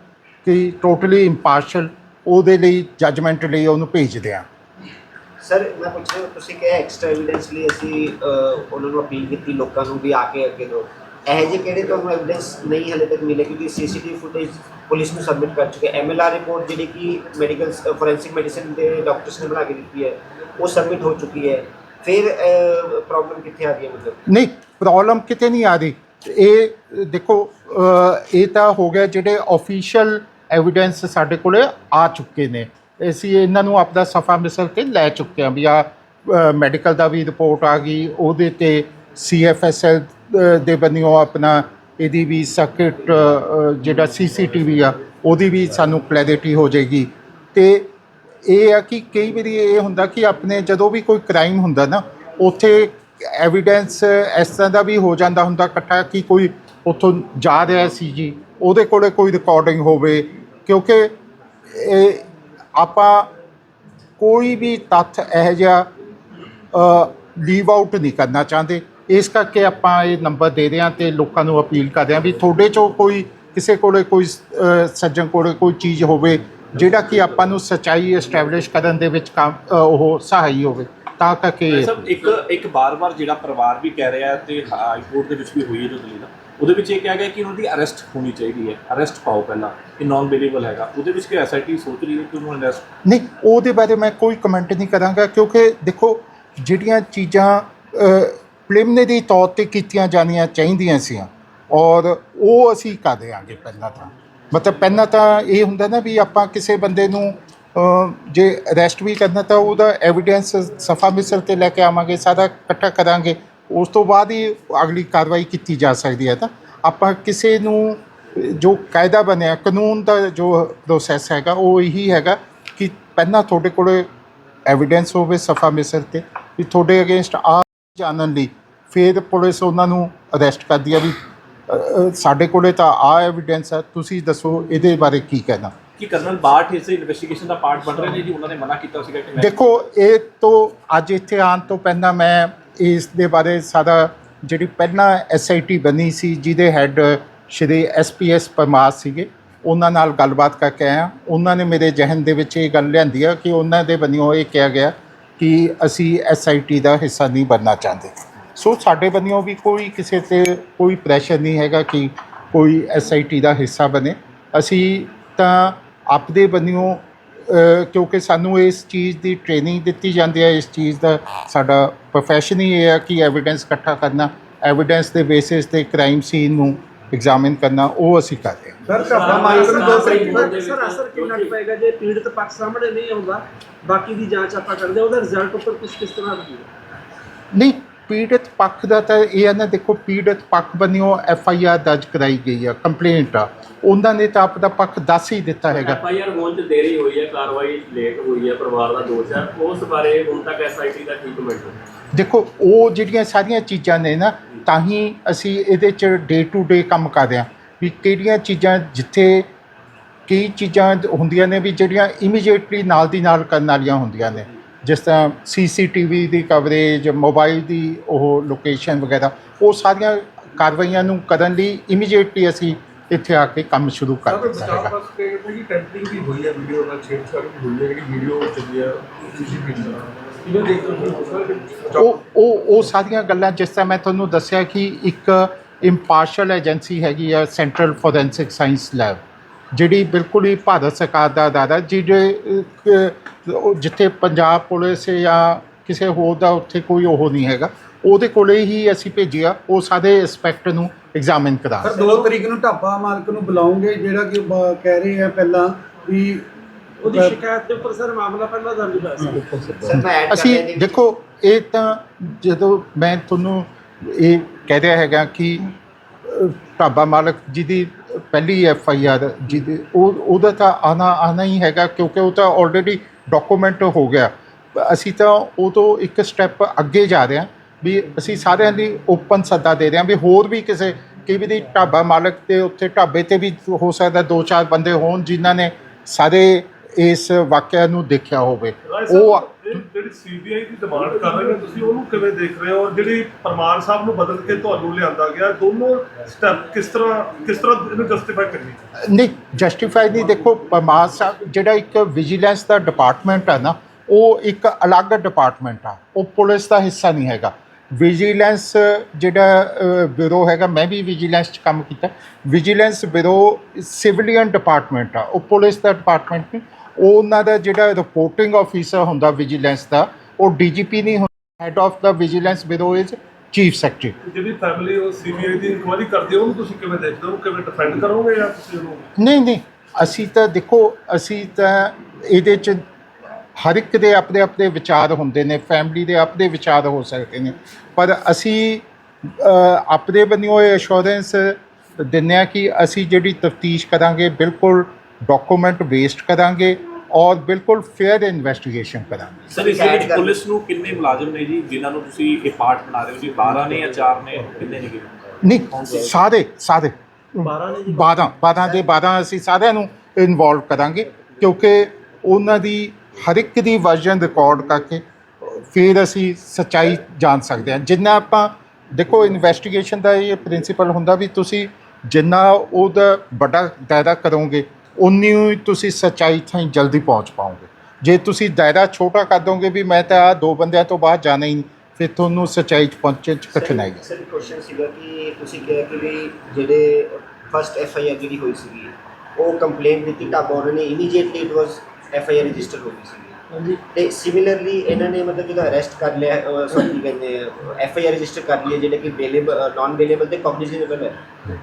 ਕਿ ਟੋਟਲੀ ਇੰਪਾਰਸ਼ਲ ਉਹਦੇ ਲਈ ਜੱਜਮੈਂਟ ਲਈ ਉਹਨੂੰ ਭੇਜਦੇ ਆ। ਸਰ ਮੈਂ ਪੁੱਛ ਤੁਸੀਂ ਕਿਹਾ ਐਕਸਟਰਾ ਐਵੀਡੈਂਸ ਲਈ ਅਸੀਂ ਉਹਨਾਂ ਨੂੰ ਅਪੀਲ ਕੀਤੀ, ਲੋਕਾਂ ਨੂੰ ਵੀ ਆ ਕੇ ਅੱਗੇ ਦਿਓ ਇਹ ਜਿਹੇ ਕਿਹੜੇ ਤੁਹਾਨੂੰ ਐਵੀਡੈਂਸ ਨਹੀਂ ਹਲੇ ਤੱਕ ਮਿਲੇ ਕਿਉਂਕਿ ਸੀਸੀਟੀਵੀ ਫੁਟੇਜ ਪੁਲਿਸ ਨੂੰ ਸਬਮਿਟ ਕਰ ਚੁੱਕੇ ਐਮਐਲਆਰ ਰਿਪੋਰਟ ਜਿਹੜੀ ਕਿ ਮੈਡੀਕਲ ਫੋਰੈਂਸਿਕ ਮੈਡੀਸਿਨ ਦੇ ਡਾਕਟਰਸ ਨੇ ਬਣਾ ਕੇ ਦਿੱਤੀ ਹੈ, ਉਹ ਸਬਮਿਟ ਹੋ ਚੁੱਕੀ ਹੈ। ਫਿਰ ਪ੍ਰੋਬਲਮ ਕਿੱਥੇ ਆ ਗਈ ਹੈ ਮਤਲਬ? ਨਹੀਂ ਪ੍ਰੋਬਲਮ ਕਿਤੇ ਨਹੀਂ ਆ ਰਹੀ। ਇਹ, ਦੇਖੋ ਇਹ ਤਾਂ ਹੋ ਗਿਆ ਜਿਹੜੇ ਆਫੀਸ਼ੀਅਲ ਐਵੀਡੈਂਸ ਸਾਡੇ ਕੋਲੇ ਆ ਚੁੱਕੇ ਨੇ। ਅਸੀਂ ਇਹਨਾਂ ਨੂੰ ਆਪਦਾ ਸਫਾ ਮਿਸਲ ਤੇ ਲੈ ਚੁੱਕੇ ਹਾਂ ਵੀ ਆ ਮੈਡੀਕਲ ਦਾ ਵੀ ਰਿਪੋਰਟ ਆ ਗਈ, ਉਹਦੇ ਤੇ ਸੀਐਫਐਸਐਲ ਦੇ ਬੰਨਿਓ ਆਪਣਾ ਇਹਦੀ ਵੀ ਸਰਕਟ ਜਿਹੜਾ ਸੀਸੀਟੀਵੀ ਆ, ਉਹਦੀ ਵੀ ਸਾਨੂੰ ਕਲੈਰਿਟੀ ਹੋ ਜਾਏਗੀ। ਤੇ ਇਹ ਆ ਕਿ ਕਈ ਵਾਰੀ ਇਹ ਹੁੰਦਾ ਕਿ ਆਪਣੇ ਜਦੋਂ ਵੀ ਕੋਈ ਕ੍ਰਾਈਮ ਹੁੰਦਾ ਨਾ, ਉੱਥੇ ਐਵੀਡੈਂਸ ਇਸ ਤਰ੍ਹਾਂ ਦਾ ਵੀ ਹੋ ਜਾਂਦਾ ਹੁੰਦਾ ਇਕੱਠਾ ਕਿ ਕੋਈ ਉੱਥੋਂ ਜਾ ਰਿਹਾ ਸੀ ਜੀ, ਉਹਦੇ ਕੋਲੇ ਕੋਈ ਰਿਕਾਰਡਿੰਗ ਹੋਵੇ, ਕਿਉਂਕਿ ਇਹ ਆਪਾਂ ਕੋਈ ਵੀ ਤੱਥ ਇਹੋ ਜਿਹਾ ਲੀਵ ਆਊਟ ਨਹੀਂ ਕਰਨਾ ਚਾਹੁੰਦੇ। ਇਸ ਕਰਕੇ ਆਪਾਂ ਇਹ ਨੰਬਰ ਦੇ ਰਹੇ ਹਾਂ ਤੇ ਲੋਕਾਂ ਨੂੰ ਅਪੀਲ ਕਰ ਰਹੇ ਹਾਂ ਵੀ ਤੁਹਾਡੇ ਚੋਂ ਕੋਈ ਕਿਸੇ ਕੋਲੇ ਕੋਈ ਅ, ਸੱਜਣ ਕੋਲੇ ਕੋਈ ਚੀਜ਼ ਹੋਵੇ ਜਿਹੜਾ ਕਿ ਆਪਾਂ ਨੂੰ ਸਚਾਈ ਐਸਟੈਬਲਿਸ਼ ਕਰਨ ਦੇ ਵਿੱਚ ਕੰਮ ਅ, ਉਹ ਸਹਾਈ ਹੋਵੇ ਤਾਂ ਕਰਕੇ ਸਭ ਇੱਕ ਇੱਕ ਬਾਰ-ਬਾਰ ਜਿਹੜਾ ਪਰਿਵਾਰ ਵੀ ਕਹਿ ਰਿਹਾ ਤੇ ਹਾਈ ਕੋਰਟ ਦੇ ਵਿੱਚ ਵੀ ਹੋਈ ਹੈ ਜੋ ਦਲੀਲ ਉਹਦੇ ਵਿੱਚ ਇਹ ਕਿਹਾ ਗਿਆ ਕਿ ਉਹਨਾਂ ਦੀ ਅਰੈਸਟ ਹੋਣੀ ਚਾਹੀਦੀ ਹੈ ਅਰੈਸਟ ਪਾਓ ਪਹਿਲਾਂ ਇਹ ਨਾਨ ਬੇਲੇਬਲ ਹੈਗਾ ਉਹਦੇ ਵਿੱਚ ਕਿ ਐਸਆਈਟੀ ਸੋਚ ਰਹੀ ਹੈ ਕਿ ਉਹਨੂੰ ਅਰੈਸਟ ਨਹੀਂ ਉਹਦੇ ਬਾਰੇ ਮੈਂ ਕੋਈ ਕਮੈਂਟ ਨਹੀਂ ਕਰਾਂਗਾ ਕਿਉਂਕਿ ਦੇਖੋ ਜਿਹੜੀਆਂ ਚੀਜ਼ਾਂ ਪ੍ਰੀਲਿਮਿਨਰੀ ਤੌਰ ਤੇ ਕੀਤੀਆਂ ਜਾਣੀਆਂ ਚਾਹੀਦੀਆਂ ਸੀ ਔਰ ਉਹ ਅਸੀਂ ਕਰ ਦਿਆਂਗੇ ਪਹਿਲਾਂ ਤਾਂ। ਮਤਲਬ ਪਹਿਲਾਂ ਤਾਂ ਇਹ ਹੁੰਦਾ ਨਾ ਵੀ ਆਪਾਂ ਕਿਸੇ ਬੰਦੇ ਨੂੰ ਜੇ ਅਰੈਸਟ ਵੀ ਕਰਨਾ ਤਾਂ ਉਹਦਾ ਐਵੀਡੈਂਸ ਸਫਾ ਮਿਸਰ ਤੇ ਲੈ ਕੇ ਆਵਾਂਗੇ, ਸਾਰਾ ਇਕੱਠਾ ਕਰਾਂਗੇ। ਉਸ ਤੋਂ ਬਾਅਦ ਹੀ ਅਗਲੀ ਕਾਰਵਾਈ ਕੀਤੀ ਜਾ ਸਕਦੀ ਹੈ ਤਾਂ। ਆਪਾਂ ਕਿਸੇ ਨੂੰ, ਜੋ ਕਾਇਦਾ ਬਣਿਆ, ਕਾਨੂੰਨ ਦਾ ਜੋ ਪ੍ਰੋਸੈਸ ਹੈਗਾ, ਉਹ ਇਹੀ ਹੈਗਾ ਕਿ ਪਹਿਲਾਂ ਤੁਹਾਡੇ ਕੋਲ ਐਵੀਡੈਂਸ ਹੋਵੇ ਸਫਾ ਮਿਸਰ ਤੇ, ਵੀ ਤੁਹਾਡੇ ਅਗੇਂਸਟ ਆ ਜਾਣਨ ਲਈ। ਫਿਰ ਪੁਲਿਸ ਉਹਨਾਂ ਨੂੰ ਅਰੈਸਟ ਕਰਦੀ ਆ ਵੀ ਅ, ਅ, ਸਾਡੇ ਕੋਲੇ ਤਾਂ ਆ ਐਵੀਡੈਂਸ ਹੈ ਤੁਸੀਂ ਦੱਸੋ ਇਹਦੇ ਬਾਰੇ ਕੀ ਕਹਿਣਾ। ਕਿ ਕਰਨਲ ਬਾਠ ਇਸ ਇਨਵੈਸਟੀਗੇਸ਼ਨ ਦਾ ਪਾਰਟ ਬਣ ਰਹੇ ਨੇ ਜੀ? ਉਹਨਾਂ ਨੇ ਮਨਾ ਕੀਤਾ ਸੀਗਾ ਕਿ ਮੈਂ ਦੇਖੋ ਇਹ ਤੋਂ ਅੱਜ ਇੱਥੇ ਆਉਣ ਤੋਂ ਪਹਿਲਾਂ ਮੈਂ ਇਸ ਦੇ ਬਾਰੇ ਸਾਰਾ ਜਿਹੜੀ ਪਹਿਲਾਂ ਐਸਆਈਟੀ ਬਣੀ ਸੀ ਜਿਹਦੇ ਹੈੱਡ ਸ਼੍ਰੀ ਐਸਪੀਐਸ ਪਰਮਾਰ ਸੀਗੇ ਉਹਨਾਂ ਨਾਲ ਗੱਲਬਾਤ ਕਰਕੇ ਆਇਆ ਉਹਨਾਂ ਨੇ ਮੇਰੇ ਜ਼ਿਹਨ ਦੇ ਵਿੱਚ ਇਹ ਗੱਲ ਲਿਆਂਦੀ ਆ ਕਿ ਉਹਨਾਂ ਦੇ ਬੰਨਿਓ ਇਹ ਕਿਹਾ ਗਿਆ ਕਿ ਅਸੀਂ ਐਸਆਈਟੀ ਦਾ ਹਿੱਸਾ ਨਹੀਂ ਬਣਨਾ ਚਾਹੁੰਦੇ। ਸੋ ਸਾਡੇ ਬੰਨਿਓ ਵੀ ਕੋਈ ਕਿਸੇ ਤੇ ਕੋਈ ਪ੍ਰੈਸ਼ਰ ਨਹੀਂ ਹੈਗਾ ਕਿ ਕੋਈ ਐਸਆਈਟੀ ਦਾ ਹਿੱਸਾ ਬਣੇ। ਅਸੀਂ ਤਾਂ ਆਪਦੇ ਬੰਨਿਓ ਕਿਉਂਕਿ ਸਾਨੂੰ ਇਸ ਚੀਜ਼ ਦੀ ਟ੍ਰੇਨਿੰਗ ਦਿੱਤੀ ਜਾਂਦੀ ਹੈ ਇਸ ਚੀਜ਼ ਦਾ ਸਾਡਾ ਪ੍ਰੋਫੈਸ਼ਨ ਹੀ ਇਹ ਹੈ ਕਿ ਐਵੀਡੈਂਸ ਇਕੱਠਾ ਕਰਨਾ ਐਵੀਡੈਂਸ ਦੇ ਬੇਸਿਸ ਤੇ ਕ੍ਰਾਈਮ ਸੀਨ ਨੂੰ ਐਗਜ਼ਾਮਿਨ ਕਰਨਾ ਉਹ ਅਸੀਂ ਕਰ ਰਹੇ ਹਾਂ। ਸਰ ਮਾਲਕ ਨੂੰ ਦੋ ਸਰ ਸਰ ਅਸਰ ਕਿੰਨਾ ਕੁ ਪਏਗਾ ਜੇ ਪੀੜਤ ਪੱਖ ਸਾਹਮਣੇ ਨਹੀਂ ਆਉਂਦਾ ਬਾਕੀ ਦੀ ਜਾਂਚ ਆਪਾਂ ਕਰਦੇ ਉਹਦਾ ਰਿਜ਼ਲਟ ਉੱਪਰ ਕਿਸ ਕਿਸ ਤਰ੍ਹਾਂ ਰਹੂਗਾ ਨਹੀਂ ਪੀੜਤ ਪੱਖ ਦਾ ਤਾਂ ਇਹ ਹੈ ਨਾ ਦੇਖੋ ਪੀੜਤ ਪੱਖ ਬੰਨਿਓ ਐਫ ਆਈ ਆਰ ਦਰਜ ਕਰਾਈ ਗਈ ਆ ਕੰਪਲੇਂਟ ਆ। ਉਹਨਾਂ ਨੇ ਤਾਂ ਆਪਦਾ ਪੱਖ ਦੱਸ ਹੀ ਦਿੱਤਾ ਹੈਗਾ। ਐਫ ਆਈ ਆਰ ਹੋਣ ਚ ਦੇਰੀ ਹੋਈ ਹੈ ਕਾਰਵਾਈ ਲੇਟ ਹੋਈ ਹੈ ਪਰਿਵਾਰ ਦਾ ਦੋਸ਼ ਹੈ ਉਸ ਬਾਰੇ ਹੁਣ ਤੱਕ ਐਸਆਈਟੀ ਦਾ ਕੀ ਕਮੈਂਟ ਹੈ ਦੇਖੋ ਉਹ ਜਿਹੜੀਆਂ ਸਾਰੀਆਂ ਚੀਜ਼ਾਂ ਨੇ ਨਾ ਤਾਂ ਹੀ ਅਸੀਂ ਇਹਦੇ ਚ ਡੇ ਟੂ ਡੇ ਕੰਮ ਕਰਦੇ ਹਾਂ ਵੀ ਕਿਹੜੀਆਂ ਚੀਜ਼ਾਂ ਜਿੱਥੇ ਕਈ ਚੀਜ਼ਾਂ ਹੁੰਦੀਆਂ ਨੇ ਵੀ ਜਿਹੜੀਆਂ ਇਮੀਡੀਏਟਲੀ ਨਾਲ ਦੀ ਨਾਲ ਕਰਨ ਵਾਲੀਆਂ ਹੁੰਦੀਆਂ ਨੇ। ਜਿਸ ਤਰ੍ਹਾਂ ਸੀਸੀਟੀਵੀ ਦੀ ਕਵਰੇਜ ਮੋਬਾਈਲ ਦੀ ਉਹ ਲੋਕੇਸ਼ਨ ਵਗੈਰਾ ਉਹ ਸਾਰੀਆਂ ਕਾਰਵਾਈਆਂ ਨੂੰ ਕਰਨ ਲਈ ਇਮੀਡੀਏਟਲੀ ਅਸੀਂ ਇੱਥੇ ਆ ਕੇ ਕੰਮ ਸ਼ੁਰੂ ਕਰ ਦਿੱਤਾ ਹੈਗਾ। ਜਿਹੜੀ ਟੈਂਪਰਿੰਗ ਵੀ ਹੋਈ ਹੈ ਵੀਡੀਓ ਨਾਲ ਛੇੜਛਾੜ ਵੀ ਹੋਈ ਹੈ ਜਿਹੜੀ ਵੀਡੀਓ ਚੱਲੀ ਹੈ ਸੀਸੀਟੀਵੀ ਉਹ ਉਹ ਉਹ ਸਾਰੀਆਂ ਗੱਲਾਂ ਜਿਸ ਤਰ੍ਹਾਂ ਮੈਂ ਤੁਹਾਨੂੰ ਦੱਸਿਆ ਕਿ ਇੱਕ ਇੰਪਾਰਸ਼ਲ ਏਜੰਸੀ ਹੈਗੀ ਆ ਸੈਂਟਰਲ ਫੋਰੈਂਸਿਕ ਸਾਇੰਸ ਲੈਬ ਜਿਹੜੀ ਬਿਲਕੁਲ ਹੀ ਭਾਰਤ ਸਰਕਾਰ ਦਾ ਅਦਾਰਾ ਜਿਹੜੇ ਅਹ, ਜਿੱਥੇ ਪੰਜਾਬ ਪੁਲਿਸ ਜਾਂ ਕਿਸੇ ਹੋਰ ਦਾ ਉੱਥੇ ਕੋਈ ਉਹ ਨਹੀਂ ਹੈਗਾ ਉਹਦੇ ਕੋਲੇ ਹੀ ਅਸੀਂ ਭੇਜਿਆ ਉਹ ਸਾਰੇ ਐਸਪੈਕਟ ਨੂੰ ਐਗਜ਼ਾਮਿਨ ਕਰਾ ਸਰ 2 ਤਰੀਕ ਨੂੰ ਢਾਬਾ ਮਾਲਕ ਨੂੰ ਬੁਲਾਉਂਗੇ ਜਿਹੜਾ ਕਿ ਬ- ਕਹਿ ਰਹੇ ਆ ਪਹਿਲਾਂ ਵੀ ਉਹਦੀ ਸ਼ਿਕਾਇਤ ਦੇ ਉੱਪਰ ਸਰ ਮਾਮਲਾ ਪਹਿਲਾਂ ਦਰਜ ਹੋਇਆ ਸੀ। ਸਰ ਮੈਂ ਐਡ ਕਰ ਅਸੀਂ ਦੇਖੋ ਇਹ ਤਾਂ ਜਦੋਂ ਮੈਂ ਤੁਹਾਨੂੰ ਇਹ ਕਹਿ ਰਿਹਾ ਹੈਗਾ ਕਿ ਅਹ, ਢਾਬਾ ਮਾਲਕ ਜਿਹਦੀ ਪਹਿਲੀ ਐਫ ਆਈ ਆਰ ਜਿਹਦੇ ਉਹ ਉਹਦਾ ਤਾਂ ਆਣਾ ਆਣਾ ਹੀ ਹੈਗਾ ਕਿਉਂਕਿ ਉਹ ਤਾਂ ਆਲਰੇਡੀ ਡਾਕੂਮੈਂਟ ਹੋ ਗਿਆ। ਅਸੀਂ ਤਾਂ ਉਹ ਤੋਂ ਇੱਕ ਸਟੈਪ ਅੱਗੇ ਜਾ ਰਹੇ ਹਾਂ ਵੀ ਅਸੀਂ ਸਾਰਿਆਂ ਲਈ ਓਪਨ ਸੱਦਾ ਦੇ ਰਹੇ ਹਾਂ ਵੀ ਹੋਰ ਵੀ ਕਿਸੇ ਕਈ ਵੀ ਢਾਬਾ ਮਾਲਕ ਤੇ ਉੱਥੇ ਢਾਬੇ ਤੇ ਵੀ ਹੋ ਸਕਦਾ ਦੋ ਚਾਰ ਬੰਦੇ ਹੋਣ ਜਿਨ੍ਹਾਂ ਨੇ ਸਾਰੇ ਇਸ ਵਾਕਿਆ ਨੂੰ ਦੇਖਿਆ ਹੋਵੇ। ਉਹ ਜਿਹੜੀ ਸੀਬੀਆਈ ਦੀ ਡਿਮਾਂਡ ਕਰ ਰਹੇ ਨੇ ਤੁਸੀਂ, ਉਹਨੂੰ ਕਿਵੇਂ ਦੇਖ ਰਹੇ ਹੋ? ਜਿਹੜੀ ਪਰਮਾਰ ਸਾਹਿਬ ਨੂੰ ਬਦਲ ਕੇ ਤੁਹਾਨੂੰ ਲਿਆਂਦਾ ਗਿਆ, ਦੋਨੋਂ ਸਟੈਪ ਕਿਸ ਤਰ੍ਹਾਂ ਕਿਸ ਤਰ੍ਹਾਂ ਇਹਨੂੰ ਜਸਟੀਫਾਈ ਕਰਨੀ? ਨਹੀਂ ਜਸਟੀਫਾਈ ਨਹੀਂ, ਦੇਖੋ ਪਰਮਾਰ ਸਾਹਿਬ ਜਿਹੜਾ ਇੱਕ ਵਿਜੀਲੈਂਸ ਦਾ ਡਿਪਾਰਟਮੈਂਟ ਹੈ ਨਾ, ਉਹ ਇੱਕ ਅਲੱਗ ਡਿਪਾਰਟਮੈਂਟ ਆ। ਉਹ ਪੁਲਿਸ ਦਾ ਹਿੱਸਾ ਨਹੀਂ ਹੈਗਾ। ਵਿਜੀਲੈਂਸ ਜਿਹੜਾ ਬਿਊਰੋ ਹੈਗਾ, ਮੈਂ ਵੀ ਵਿਜੀਲੈਂਸ 'ਚ ਕੰਮ ਕੀਤਾ। ਵਿਜੀਲੈਂਸ ਬਿਊਰੋ ਸਿਵਲੀਅਨ ਡਿਪਾਰਟਮੈਂਟ ਆ। ਉਹ ਪੁਲਿਸ ਦਾ ਡਿਪਾਰਟਮੈਂਟ ਨਹੀਂ ਉਹਨਾਂ ਦਾ ਜਿਹੜਾ ਰਿਪੋਰਟਿੰਗ ਆਫੀਸਰ ਹੁੰਦਾ ਵਿਜੀਲੈਂਸ ਦਾ ਉਹ ਡੀਜੀਪੀ ਨਹੀਂ ਹੁੰਦਾ head of the vigilance bureau is chief secretary ਜਿਹੜੀ ਫੈਮਿਲੀ ਉਹ ਸੀਬੀਆਈ ਦੀ ਇਨਕੁਆਇਰੀ ਕਰਦੀ ਉਹਨੂੰ ਤੁਸੀਂ ਕਿਵੇਂ ਦੇਖਦੇ ਹੋ? ਕਿਵੇਂ ਡਿਫੈਂਡ ਕਰੋਗੇ ਜਾਂ ਤੁਸੀਂ ਉਹਨੂੰ ਨਹੀਂ ਨਹੀਂ ਅਸੀਂ ਤਾਂ ਦੇਖੋ ਅਸੀਂ ਤਾਂ ਇਹਦੇ ਚ ਹਰ ਇੱਕ ਦੇ ਆਪਣੇ ਆਪਣੇ ਵਿਚਾਰ ਹੁੰਦੇ ਨੇ ਫੈਮਿਲੀ ਦੇ ਆਪਣੇ ਵਿਚਾਰ ਹੋ ਸਕਦੇ ਨੇ। ਪਰ ਅਸੀਂ ਆਪਣੇ ਬੰਨਿਓ ਇਹ ਅਸ਼ੋਰੈਂਸ ਦਿੰਦੇ ਹਾਂ ਕਿ ਅਸੀਂ ਜਿਹੜੀ ਤਫਤੀਸ਼ ਕਰਾਂਗੇ ਬਿਲਕੁਲ ਡਾਕੂਮੈਂਟ ਬੇਸਡ ਕਰਾਂਗੇ ਔਰ ਬਿਲਕੁਲ ਫੇਅਰ ਇਨਵੈਸਟੀਗੇਸ਼ਨ ਕਰਾਂਗੇ। ਸਰ ਇਸ ਵਿੱਚ ਪੁਲਿਸ ਨੂੰ ਕਿੰਨੇ ਮੁਲਾਜ਼ਮ ਨੇ ਜੀ ਜਿਨ੍ਹਾਂ ਨੂੰ ਤੁਸੀਂ ਇਹ ਪਾਰਟ ਬਣਾ ਰਹੇ ਹੋ ਜੀ? 12 ਨੇ ਜਾਂ 4 ਨੇ? ਕਿੰਨੇ ਨੇ ਨਹੀਂ ਸਾਰੇ ਸਾਰੇ। 12 ਨੇ ਜੀ? 12 12 ਦੇ 12 ਅਸੀਂ ਸਾਰਿਆਂ ਨੂੰ ਇਨਵੋਲਵ ਕਰਾਂਗੇ ਕਿਉਂਕਿ ਉਹਨਾਂ ਦੀ ਹਰ ਇੱਕ ਦੀ ਵਰਜਨ ਰਿਕਾਰਡ ਕਰਕੇ ਫਿਰ ਅਸੀਂ ਸੱਚਾਈ ਜਾਣ ਸਕਦੇ ਹਾਂ। ਜਿੰਨਾ ਆਪਾਂ ਦੇਖੋ ਇਨਵੈਸਟੀਗੇਸ਼ਨ ਦਾ ਇਹ ਪ੍ਰਿੰਸੀਪਲ ਹੁੰਦਾ ਵੀ ਤੁਸੀਂ ਜਿੰਨਾ ਉਹਦਾ ਵੱਡਾ ਦਾਇਰਾ ਕਰੋਗੇ ਉਨੀ ਹੀ ਤੁਸੀਂ ਸੱਚਾਈ ਤਾਈਂ ਜਲਦੀ ਪਹੁੰਚ ਪਾਓਗੇ। ਜੇ ਤੁਸੀਂ ਦਾਇਰਾ ਛੋਟਾ ਕਰ ਦੋਗੇ ਵੀ ਮੈਂ ਤਾਂ ਆਹ ਦੋ ਬੰਦਿਆਂ ਤੋਂ ਬਾਹਰ ਜਾਣਾ ਹੀ ਨਹੀਂ, ਫਿਰ ਤੁਹਾਨੂੰ ਸੱਚਾਈ 'ਚ ਪਹੁੰਚਣ 'ਚ ਕਠਿਨਾਈ ਹੈ ਸਰ ਕੁਐਸਚਨ ਸੀਗਾ ਕਿ ਤੁਸੀਂ ਕਿਹਾ ਕਿ ਵੀ ਜਿਹੜੇ ਫਸਟ ਐਫ ਆਈ ਆਰ ਜਿਹੜੀ ਹੋਈ ਸੀਗੀ, ਉਹ ਕੰਪਲੇਂਟ ਦਿੱਤੀ ਤਾਂ ਉਹਨਾਂ ਨੇ immediately it was F I R register ਹੋ ਗਈ ਸੀ। ਹਾਂਜੀ। ਤੇ ਸਿਮਿਲਰਲੀ ਇਹਨਾਂ ਨੇ ਮਤਲਬ ਜਦੋਂ ਅਰੈਸਟ ਕਰ ਲਿਆ ਸੌਰੀ ਕਹਿੰਦੇ ਐਫ ਆਈ ਆਰ ਰਜਿਸਟਰ ਕਰ ਲਈ ਜਿਹੜੇ ਕਿ ਬੇਲੇਬਲ ਨਾਨ ਬੇਲੇਬਲ ਤੇ ਕੌਗਨੀਜ਼ੇਬਲ ਹੈ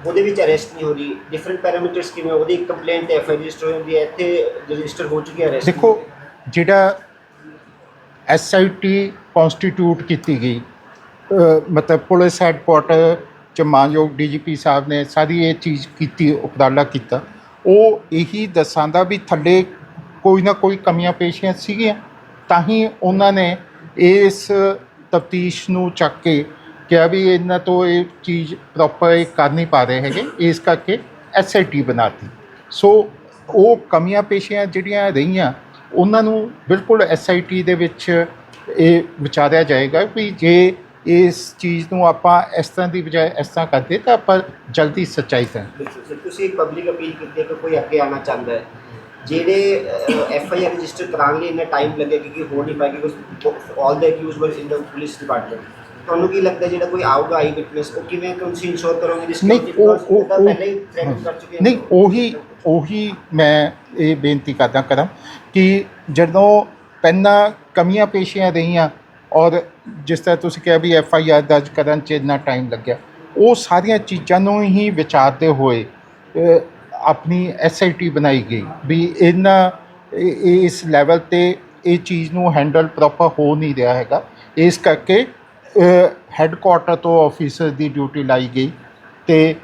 ਉਹਦੇ ਵਿੱਚ ਅਰੈਸਟ ਨਹੀਂ ਹੋ ਰਹੀ। ਡਿਫਰੈਂਟ ਪੈਰਾਮੀਟਰਸ ਕਿਵੇਂ, ਉਹਦੀ ਕੰਪਲੇਂਟ ਤੇ ਐਫ ਆਈ ਰਜਿਸਟਰ ਹੋ ਜਾਂਦੀ ਹੈ, ਇੱਥੇ ਰਜਿਸਟਰ ਹੋ ਚੁੱਕੀ ਹੈ ਅਰੈਸਟ ਦੇਖੋ, ਜਿਹੜਾ ਐੱਸ ਆਈ ਟੀ ਕਨਸਟੀਟਿਊਟ ਕੀਤੀ ਗਈ ਮਤਲਬ ਪੁਲਿਸ ਹੈੱਡਕੁਆਟਰ ਚ ਮਾਨਯੋਗ ਡੀਜੀਪੀ ਸਾਹਿਬ ਨੇ ਸਾਰੀ ਇਹ ਚੀਜ਼ ਕੀਤੀ, ਉਪਰਾਲਾ ਕੀਤਾ, ਉਹ ਇਹੀ ਦੱਸਾਂਦਾ ਵੀ ਥੱਲੇ ਕੋਈ ਨਾ ਕੋਈ ਕਮੀਆਂ ਪੇਸ਼ੀਆਂ ਸੀਗੀਆਂ, ਤਾਂ ਹੀ ਉਹਨਾਂ ਨੇ ਇਸ ਤਫਤੀਸ਼ ਨੂੰ ਚੱਕ ਕੇ ਕਿਹਾ ਵੀ ਇਹਨਾਂ ਤੋਂ ਇਹ ਚੀਜ਼ ਪ੍ਰੋਪਰ ਇਹ ਕਰ ਨਹੀਂ ਪਾ ਰਹੇ ਹੈਗੇ, ਇਸ ਕਰਕੇ ਐਸਆਈਟੀ ਬਣਾਤੀ। ਸੋ ਉਹ ਕਮੀਆਂ ਪੇਸ਼ੀਆਂ ਜਿਹੜੀਆਂ ਰਹੀਆਂ, ਉਹਨਾਂ ਨੂੰ ਬਿਲਕੁਲ ਐਸਆਈਟੀ ਦੇ ਵਿੱਚ ਇਹ ਵਿਚਾਰਿਆ ਜਾਏਗਾ ਵੀ ਜੇ ਇਸ ਚੀਜ਼ ਨੂੰ ਆਪਾਂ ਇਸ ਤਰ੍ਹਾਂ ਦੀ ਬਜਾਏ ਇਸ ਤਰ੍ਹਾਂ ਕਰਦੇ, ਤਾਂ ਆਪਾਂ ਜਲਦੀ ਸੱਚਾਈ ਤੇ ਤੁਸੀਂ ਪਬਲਿਕ ਅਪੀਲ ਕੀਤੀ ਕਿ ਕੋਈ ਅੱਗੇ ਆਉਣਾ ਚਾਹੁੰਦਾ ਹੈ? ਜਿਹੜੇ ਐਫ ਆਈ ਆਰ ਰਜਿਸਟਰ ਕਰਾਉਣ ਲਈ ਇੰਨਾ ਟਾਈਮ ਲੱਗੇਗਾ ਕਿ ਹੋ ਨਹੀਂ ਪਾਏਗਾ ਬਿਕਾਜ਼ ਆਲ ਦ ਅਕਿਊਜ਼ ਵਰ ਇਨ ਦ ਪੁਲਿਸ ਡਿਪਾਰਟਮੈਂਟ ਤੁਹਾਨੂੰ ਕੀ ਲੱਗਦਾ ਜਿਹੜਾ ਕੋਈ ਆਊਗਾ ਆਈ ਵਿਟਨੈਸ ਉਹ ਕਿਵੇਂ ਤੁਸੀਂ ਇਨਸ਼ੋਰ ਕਰੋਗੇ ਜਿਸ ਨਹੀਂ, ਉਹ- ਉਹ- ਪਹਿਲਾਂ ਹੀ ਥ੍ਰੈਟਨ ਕਰ ਚੁੱਕੇ ਨਹੀਂ ਉਹੀ ਉਹੀ ਮੈਂ ਇਹ ਬੇਨਤੀ ਕਰਦਾ ਕਰਾਂ ਕਿ ਜਦੋਂ ਪਹਿਲਾਂ ਕਮੀਆਂ ਪੇਸ਼ੀਆਂ ਰਹੀਆਂ ਔਰ ਜਿਸ ਤਰ੍ਹਾਂ ਤੁਸੀਂ ਕਿਹਾ ਵੀ ਐਫ ਆਈ ਆਰ ਦਰਜ ਕਰਨ 'ਚ ਇੰਨਾ ਟਾਈਮ ਲੱਗਿਆ ਉਹ ਸਾਰੀਆਂ ਚੀਜ਼ਾਂ ਨੂੰ ਹੀ ਵਿਚਾਰਦੇ ਹੋਏ ਆਪਣੀ ਐਸ ਆਈ ਟੀ ਬਣਾਈ ਗਈ ਵੀ ਇਹਨਾਂ ਇਸ ਲੈਵਲ ਤੇ ਇਹ ਚੀਜ਼ ਨੂੰ ਹੈਂਡਲ ਪ੍ਰੋਪਰ ਹੋ ਨਹੀਂ ਰਿਹਾ ਹੈਗਾ। ਇਸ ਕਰਕੇ ਹੈੱਡਕੁਆਟਰ ਤੋਂ ਆਫੀਸਰ ਦੀ ਡਿਊਟੀ ਲਾਈ ਗਈ ਤੇ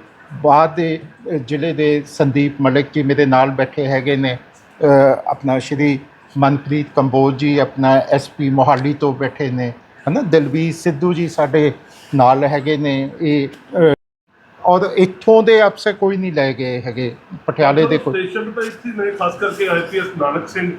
ਬਾਅਦ ਦੇ ਜ਼ਿਲ੍ਹੇ ਦੇ ਸੰਦੀਪ ਮਲਿਕ ਜੀ ਮੇਰੇ ਨਾਲ ਬੈਠੇ ਹੈਗੇ ਨੇ ਆਪਣਾ ਸ਼੍ਰੀ ਮਨਪ੍ਰੀਤ ਕੰਬੋਜ ਜੀ, ਆਪਣਾ ਐਸਪੀ ਮੋਹਾਲੀ ਤੋਂ ਬੈਠੇ ਨੇ, ਹਨਾ? ਦਲਵੀਰ ਸਿੱਧੂ ਜੀ ਸਾਡੇ ਨਾਲ ਹੈਗੇ ਨੇ, ਇਹ ਔਰ ਇੱਥੋਂ ਦੇ ਅਫਸਰ ਕੋਈ ਨਹੀਂ ਲੈ ਗਏ ਹੈਗੇ ਪਟਿਆਲੇ ਦੇ ਕੋਈ। ਸਟੇਸ਼ਨ ਤੇ ਇੱਥੇ ਨੇ ਖਾਸ ਕਰਕੇ ਆਈਪੀਐਸ ਨਾਨਕ ਸਿੰਘ।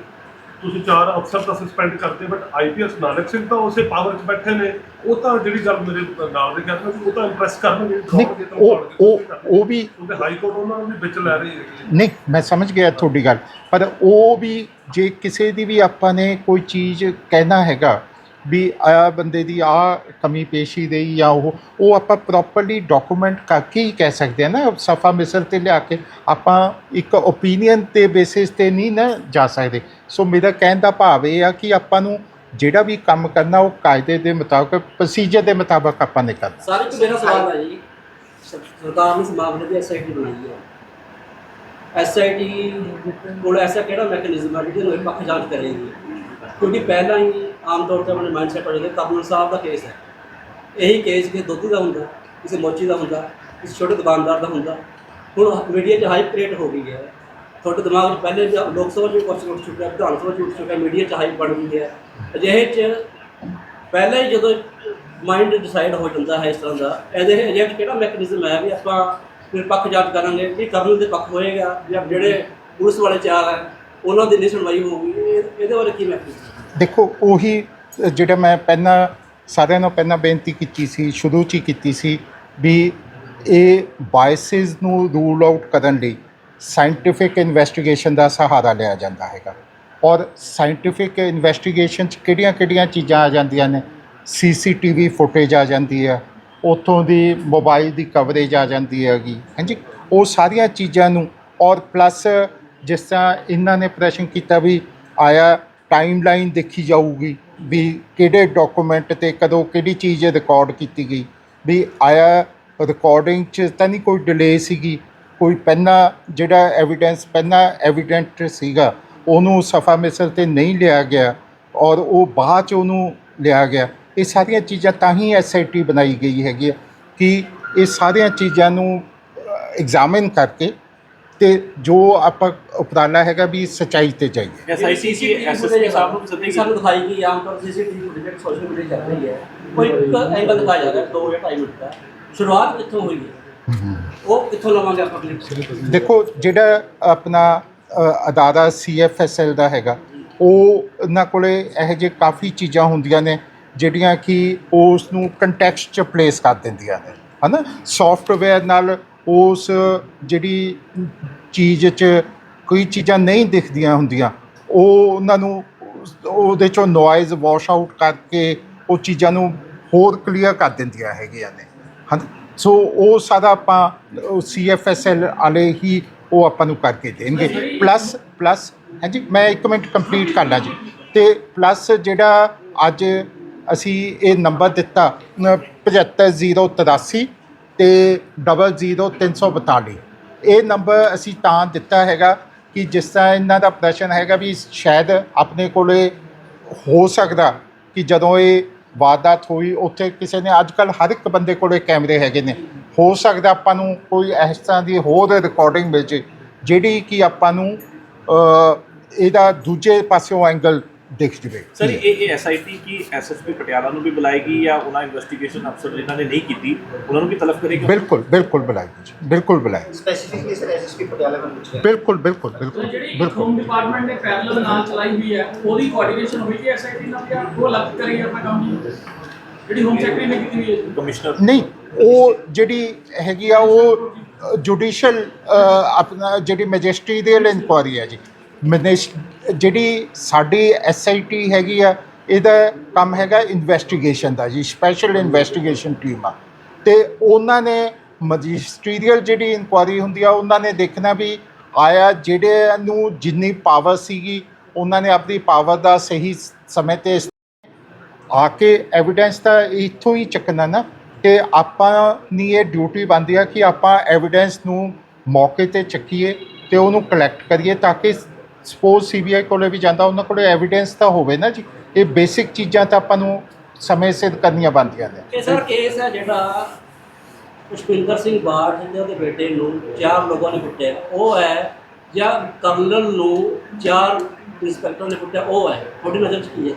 ਤੁਸੀਂ ਚਾਰ ਅਫਸਰ ਤਾਂ ਸਸਪੈਂਡ ਕਰਦੇ ਬਟ ਆਈਪੀਐਸ ਨਾਨਕ ਸਿੰਘ ਤਾਂ ਉਸੇ ਪਾਵਰ 'ਚ ਬੈਠੇ ਨੇ। ਉਹ ਤਾਂ ਜਿਹੜੀ ਗੱਲ ਮੇਰੇ ਨਾਲ ਦੇ ਕਹਿੰਦੇ ਉਹ ਤਾਂ ਇੰਪ੍ਰੈਸ ਕਰਨਗੇ ਨਹੀਂ ਉਹ ਉਹ। ਉਹ ਵੀ ਕਿਉਂਕਿ ਹਾਈ ਕੋਰਟ ਉਹਨਾਂ ਨੂੰ ਵੀ ਵਿੱਚ ਲੈ ਰਹੀ ਹੈਗੀ। ਨਹੀਂ ਮੈਂ ਸਮਝ ਗਿਆ ਤੁਹਾਡੀ ਗੱਲ ਪਰ ਉਹ ਵੀ ਜੇ ਕਿਸੇ ਦੀ ਵੀ ਆਪਾਂ ਨੇ ਕੋਈ ਚੀਜ਼ ਕਹਿਣਾ ਹੈਗਾ ਵੀ ਆ ਬੰਦੇ ਦੀ ਆ ਕਮੀ ਪੇਸ਼ੀ ਰਹੀ ਜਾਂ ਉਹ ਉਹ ਆਪਾਂ ਪ੍ਰੋਪਰਲੀ ਡਾਕੂਮੈਂਟ ਕਰਕੇ ਹੀ ਕਹਿ ਸਕਦੇ ਆ ਨਾ, ਸਫਾ ਮਿਸਰ ਤੇ ਲਿਆ ਕੇ ਆਪਾਂ ਇੱਕ ਓਪੀਨੀਅਨ ਤੇ ਬੇਸਿਸ ਤੇ ਨਹੀਂ ਨਾ ਜਾ ਸਕਦੇ। ਸੋ ਮੇਰਾ ਕਹਿਣ ਦਾ ਭਾਵ ਇਹ ਆ ਕਿ ਆਪਾਂ ਨੂੰ ਜਿਹੜਾ ਵੀ ਕੰਮ ਕਰਨਾ, ਉਹ ਕਾਇਦੇ ਦੇ ਮੁਤਾਬਕ ਪ੍ਰੋਸੀਜਰ ਦੇ ਮੁਤਾਬਕ ਆਪਾਂ ਨੇ ਕਰਨਾ। ਸਾਰੇ, ਇੱਕ ਮੇਰਾ ਸਵਾਲ ਹੈ ਜੀ। ਸਰਕਾਰ ਨੇ ਇਸ ਦੀ ਐਸਆਈਟੀ ਬਣਾਈ ਹੈ। ਐਸਆਈਟੀ ਕੋਲ ਐਸਾ ਕਿਹੜਾ ਮੈਕੈਨਿਜ਼ਮ ਹੈ ਜਿਹਦੇ ਨਾਲ ਪੱਖ ਜਾਂਚ ਕਰੇਗੀ? ਕਿਉਂਕਿ ਪਹਿਲਾਂ ਹੀ ਆਮ ਤੌਰ ਤੇ ਆਪਣੇ ਮਾਈਂਡਸੈਟ ਹੋ ਜਾਂਦਾ ਕਰਨਲ ਸਾਹਿਬ ਦਾ ਕੇਸ ਹੈ। ਇਹੀ ਕੇਸ ਕਿ ਦੁੱਧ ਦਾ ਹੁੰਦਾ, ਕਿਸੇ ਮੋਚੀ ਦਾ ਹੁੰਦਾ, ਕਿਸੇ ਛੋਟੇ ਦੁਕਾਨਦਾਰ ਦਾ ਹੁੰਦਾ, ਹੁਣ ਮੀਡੀਆ 'ਚ ਹਾਈਪ ਕ੍ਰੀਏਟ ਹੋ ਗਈ ਹੈ। ਤੁਹਾਡੇ ਦਿਮਾਗ 'ਚ ਪਹਿਲੇ ਜੋ ਲੋਕ ਸਭਾ 'ਚ ਕੁਐਸਚਨ ਉੱਠ ਚੁੱਕਿਆ, ਵਿਧਾਨ ਸਭਾ 'ਚ ਉੱਠ ਚੁੱਕਿਆ ਮੀਡੀਆ 'ਚ ਹਾਈਪ ਬਣ ਗਈ ਹੈ। ਅਜਿਹੇ 'ਚ ਪਹਿਲਾਂ ਹੀ ਜਦੋਂ ਮਾਈਂਡ ਡਿਸਾਈਡ ਹੋ ਜਾਂਦਾ ਹੈ ਇਸ ਤਰ੍ਹਾਂ ਦਾ, ਇਹਦੇ ਏਜੰਟ ਕਿਹੜਾ ਮੈਕੈਨਿਜ਼ਮ ਹੈ ਵੀ ਆਪਾਂ ਫਿਰ ਪੱਖ ਜਾਂਚ ਕਰਾਂਗੇ ਵੀ ਕਰਨਲ ਦੇ ਪੱਖ ਹੋਏਗਾ ਜਾਂ ਜਿਹੜੇ ਪੁਲਿਸ ਵਾਲੇ ਚਾਰ ਹੈ, ਉਹਨਾਂ ਦੀ ਨਹੀਂ ਸੁਣਵਾਈ ਹੋਊਗੀ, ਇਹ- ਇਹਦੇ ਬਾਰੇ ਕੀ ਮੈਸੇਜ ਦੇਖੋ, ਉਹੀ ਜਿਹੜਾ ਮੈਂ ਪਹਿਲਾਂ ਸਾਰਿਆਂ ਨੂੰ ਪਹਿਲਾਂ ਬੇਨਤੀ ਕੀਤੀ ਸੀ, ਸ਼ੁਰੂ 'ਚ ਹੀ ਕੀਤੀ ਸੀ ਵੀ ਇਹ ਬਾਇਸਿਸ ਨੂੰ ਰੂਲ ਆਊਟ ਕਰਨ ਲਈ ਸਾਇੰਟੀਫਿਕ ਇਨਵੈਸਟੀਗੇਸ਼ਨ ਦਾ ਸਹਾਰਾ ਲਿਆ ਜਾਂਦਾ ਹੈਗਾ। ਔਰ ਸਾਇੰਟੀਫਿਕ ਇਨਵੈਸਟੀਗੇਸ਼ਨ 'ਚ ਕਿਹੜੀਆਂ-ਕਿਹੜੀਆਂ ਚੀਜ਼ਾਂ ਆ ਜਾਂਦੀਆਂ ਨੇ? ਸੀਸੀਟੀਵੀ ਫੁਟੇਜ ਆ ਜਾਂਦੀ ਹੈ, ਉੱਥੋਂ ਦੀ ਮੋਬਾਈਲ ਦੀ ਕਵਰੇਜ ਆ ਜਾਂਦੀ ਹੈਗੀ, ਹਾਂਜੀ? ਉਹ ਸਾਰੀਆਂ ਚੀਜ਼ਾਂ ਨੂੰ, ਔਰ ਪਲੱਸ ਜਿਸ ਤਰ੍ਹਾਂ ਇਹਨਾਂ ਨੇ ਪ੍ਰਸ਼ਨ ਕੀਤਾ ਵੀ ਆਇਆ ਟਾਈਮਲਾਈਨ ਦੇਖੀ ਜਾਊਗੀ ਵੀ ਕਿਹੜੇ ਡਾਕੂਮੈਂਟ ਤੇ ਕਦੋਂ ਕਿਹੜੀ ਚੀਜ਼ ਰਿਕਾਰਡ ਕੀਤੀ ਗਈ, ਵੀ ਆਇਆ ਰਿਕਾਰਡਿੰਗ 'ਚ ਤਾਂ ਨਹੀਂ ਕੋਈ ਡਿਲੇ ਸੀਗੀ, ਕੋਈ ਪਹਿਲਾਂ ਜਿਹੜਾ ਐਵੀਡੈਂਸ ਪਹਿਲਾਂ ਐਵੀਡੈਂਟ ਸੀਗਾ, ਉਹਨੂੰ ਸਫਾ ਮਿਸਰ ਤੇ ਨਹੀਂ ਲਿਆ ਗਿਆ ਔਰ ਉਹ ਬਾਅਦ 'ਚ ਉਹਨੂੰ ਲਿਆ ਗਿਆ। ਇਹ ਸਾਰੀਆਂ ਚੀਜ਼ਾਂ ਤਾਂ ਹੀ ਐਸਆਈਟੀ ਬਣਾਈ ਗਈ ਹੈਗੀ ਹੈ ਕਿ ਇਹ ਸਾਰੀਆਂ ਚੀਜ਼ਾਂ ਨੂੰ ਐਗਜ਼ਾਮਿਨ ਕਰਕੇ ਤੇ ਜੋ ਆਪਾਂ ਉਪਰਾਲਾ ਹੈਗਾ ਵੀ ਸਚਾਈ ਤੇ ਜਾਈਏ। ਐਸਆਈਟੀ ਕੀ ਐਸਐਸਪੀ ਸਾਹਿਬ ਨੂੰ ਸੱਦੇ ਸਾਨੂੰ ਦਿਖਾਈ ਗਈ ਆਮ ਤੌਰ ਸੀਸੀਟੀਵੀ ਫੁਟੇਜ ਸੋਸ਼ਲ ਮੀਡੀਆ ਚੱਲ ਰਹੀ ਹੈ ਕੋਈ ਇੱਕ ਐਂਗਲ ਦਿਖਾਇਆ ਜਾ ਰਿਹਾ ਦੋ ਜਾਂ ਢਾਈ ਮਿੰਟ ਦਾ। ਸ਼ੁਰੂਆਤ ਕਿੱਥੋਂ ਹੋਈ ਹੈ? ਉਹ ਕਿੱਥੋਂ ਲਵਾਂਗੇ ਆਪਾਂ ਕਲਿੱਪ ਦੇਖੋ ਜਿਹੜਾ ਆਪਣਾ ਅ, ਅਦਾਰਾ ਸੀਐਫਐਸਐਲ ਦਾ ਹੈਗਾ ਉਹ ਉਹਨਾਂ ਕੋਲੇ ਇਹੋ ਜਿਹੇ ਕਾਫੀ ਚੀਜ਼ਾਂ ਹੁੰਦੀਆਂ ਨੇ ਜਿਹੜੀਆਂ ਕਿ ਉਸ ਨੂੰ ਕੰਟੈਕਸਟ ਚ ਪਲੇਸ ਕਰ ਦਿੰਦੀਆਂ ਨੇ। ਹਨਾ? ਸੌਫਟਵੇਅਰ ਨਾਲ ਉਸ ਜਿਹੜੀ ਚੀਜ਼ 'ਚ ਕੋਈ ਚੀਜ਼ਾਂ ਨਹੀਂ ਦਿਖਦੀਆਂ ਹੁੰਦੀਆਂ, ਉਹ ਉਹਨਾਂ ਨੂੰ ਉਹਦੇ ਚੋਂ ਨੋਇਜ਼ ਵਾਸ਼ ਆਊਟ ਕਰਕੇ ਉਹ ਚੀਜ਼ਾਂ ਨੂੰ ਹੋਰ ਕਲੀਅਰ ਕਰ ਦਿੰਦੀਆਂ ਹੈਗੀਆਂ ਨੇ ਹਾਂ ਸੋ ਉਹ ਸਾਰਾ ਆਪਾਂ ਸੀਐਫਐਸਐਲ ਵਾਲੇ ਹੀ ਉਹ ਆਪਾਂ ਨੂੰ ਕਰਕੇ ਦੇਣਗੇ। ਪਲੱਸ ਪਲੱਸ ਹਾਂਜੀ, ਮੈਂ ਇੱਕ ਮਿੰਟ ਕੰਪਲੀਟ ਕਰ ਲਾਂ ਜੀ। ਤੇ ਪਲੱਸ ਜਿਹੜਾ ਅੱਜ ਅਸੀਂ ਇਹ ਨੰਬਰ ਦਿੱਤਾ 75083 ਤੇ 00342 ਇਹ ਨੰਬਰ ਅਸੀਂ ਤਾਂ ਦਿੱਤਾ ਹੈਗਾ ਕਿ ਜਿਸ ਤਰ੍ਹਾਂ ਇਹਨਾਂ ਦਾ ਪ੍ਰਸ਼ਨ ਹੈਗਾ ਵੀ ਸ਼ਾਇਦ ਆਪਣੇ ਕੋਲੇ ਹੋ ਸਕਦਾ ਕਿ ਜਦੋਂ ਇਹ ਵਾਰਦਾਤ ਹੋਈ, ਉੱਥੇ ਕਿਸੇ ਨੇ ਅੱਜ ਕੱਲ ਹਰ ਇੱਕ ਬੰਦੇ ਕੋਲੇ ਕੈਮਰੇ ਹੈਗੇ ਨੇ। ਹੋ ਸਕਦਾ ਆਪਾਂ ਨੂੰ ਕੋਈ ਇਸ ਤਰ੍ਹਾਂ ਦੀ ਹੋਰ ਰਿਕਾਰਡਿੰਗ ਮਿਲ ਜੇ, ਜਿਹੜੀ ਕਿ ਆਪਾਂ ਨੂੰ ਇਹਦਾ ਦੂਜੇ ਪਾਸਿਓਂ ਐਂਗਲ ਦਿਖ ਜਵੇ ਸਰ ਇਹ ਇਹ ਐਸਆਈਟੀ ਕੀ ਐਸਐਸਪੀ ਪਟਿਆਲਾ ਨੂੰ ਵੀ ਬੁਲਾਏਗੀ ਜਾਂ ਉਹਨਾਂ ਇਨਵੈਸਟੀਗੇਸ਼ਨ ਅਫਸਰ ਜਿਨ੍ਹਾਂ ਨੇ ਨਹੀਂ ਕੀਤੀ? ਉਹਨਾਂ ਨੂੰ ਵੀ ਤਲਬ ਕਰੇਗੀ? ਬਿਲਕੁਲ ਬਿਲਕੁਲ ਬੁਲਾਏਗੀ ਜੀ। ਬਿਲਕੁਲ ਬੁਲਾਏਗੀ ਸਪੈਸੀਫਿਕਲੀ ਸਰ ਐਸਐਸਪੀ ਪਟਿਆਲਾ ਮੈਂ ਪੁੱਛ ਰਿਹਾ। ਬਿਲਕੁਲ ਬਿਲਕੁਲ ਬਿਲਕੁਲ ਬਿਲਕੁਲ। ਹੋਮ ਡਿਪਾਰਟਮੈਂਟ ਨੇ ਪੈਰਲਲ ਨਾਲ ਚਲਾਈ ਹੋਈ ਹੈ ਉਹਦੀ ਕੋਆਰਡੀਨੇਸ਼ਨ ਹੋਈ ਕਿ ਐਸਆਈਟੀ ਨਾਲ ਜਾਂ ਉਹ ਅਲੱਗ ਕਰੀ ਆਪਣਾ ਕੰਮ ਜੀ? ਜਿਹੜੀ ਹੋਮ ਸੈਕਟਰੀ ਨੇ ਕੀਤੀ ਹੋਈ ਹੈ। ਕਮਿਸ਼ਨਰ ਨਹੀਂ ਉਹ ਜਿਹੜੀ ਹੈਗੀ ਆ ਉਹ ਜੁਡੀਸ਼ੀਅਲ ਆਪਣਾ ਜਿਹੜੀ ਮੈਜਿਸਟਰੀਅਲ ਇਨਕੁਆਰੀ ਹੈ ਜੀ। ਮੈਨਿਸ ਜਿਹੜੀ ਸਾਡੀ ਐਸਆਈਟੀ ਹੈਗੀ ਆ, ਇਹਦਾ ਕੰਮ ਹੈਗਾ ਇਨਵੈਸਟੀਗੇਸ਼ਨ ਦਾ ਜੀ ਸਪੈਸ਼ਲ ਇਨਵੈਸਟੀਗੇਸ਼ਨ ਟੀਮ ਆ। ਤੇ ਉਹਨਾਂ ਨੇ ਮੈਜਿਸਟਰੀਅਲ ਜਿਹੜੀ ਇਨਕੁਆਰੀ ਹੁੰਦੀ ਆ, ਉਹਨਾਂ ਨੇ ਦੇਖਣਾ ਵੀ ਆਇਆ ਜਿਹੜੇ ਨੂੰ ਜਿੰਨੀ ਪਾਵਰ ਸੀਗੀ, ਉਹਨਾਂ ਨੇ ਆਪਣੀ ਪਾਵਰ ਦਾ ਸਹੀ ਸਮੇਂ ਤੇ ਆ ਕੇ ਐਵੀਡੈਂਸ ਤਾਂ ਇੱਥੋਂ ਹੀ ਚੱਕਣਾ ਨਾ, ਕਿ ਆਪਾਂ ਦੀ ਇਹ ਡਿਊਟੀ ਬਣਦੀ ਆ ਕਿ ਆਪਾਂ ਐਵੀਡੈਂਸ ਨੂੰ ਮੌਕੇ ਤੇ ਚੱਕੀਏ ਤੇ ਉਹਨੂੰ ਕਲੈਕਟ ਕਰੀਏ ਤਾਂ ਕਿ ਸਪੋਜ਼ ਸੀਬੀਆਈ ਕੋਲੇ ਵੀ ਜਾਂਦਾ ਉਹਨਾਂ ਕੋਲੇ ਐਵੀਡੈਂਸ ਤਾਂ ਹੋਵੇ ਨਾ ਜੀ। ਇਹ ਬੇਸਿਕ ਚੀਜ਼ਾਂ ਤਾਂ ਆਪਾਂ ਨੂੰ ਸਮੇਂ ਸਿਰ ਕਰਨੀਆਂ ਬਣਦੀਆਂ ਨੇ। ਇਹ ਸਰ ਕੇਸ ਹੈ ਜਿਹੜਾ ਪੁਸ਼ਪਿੰਦਰ ਸਿੰਘ ਬਾੜ ਜਿਹਦੇ ਉਹਦੇ ਬੇਟੇ ਨੂੰ ਚਾਰ ਲੋਕਾਂ ਨੇ ਕੁੱਟਿਆ। ਉਹ ਹੈ ਜਾਂ ਕਰਨਲ ਨੂੰ ਚਾਰ ਇੰਸਪੈਕਟਰ ਨੇ ਕੁੱਟਿਆ ਉਹ ਹੈ। ਤੁਹਾਡੀ ਨਜ਼ਰ 'ਚ ਕੀ ਹੈ?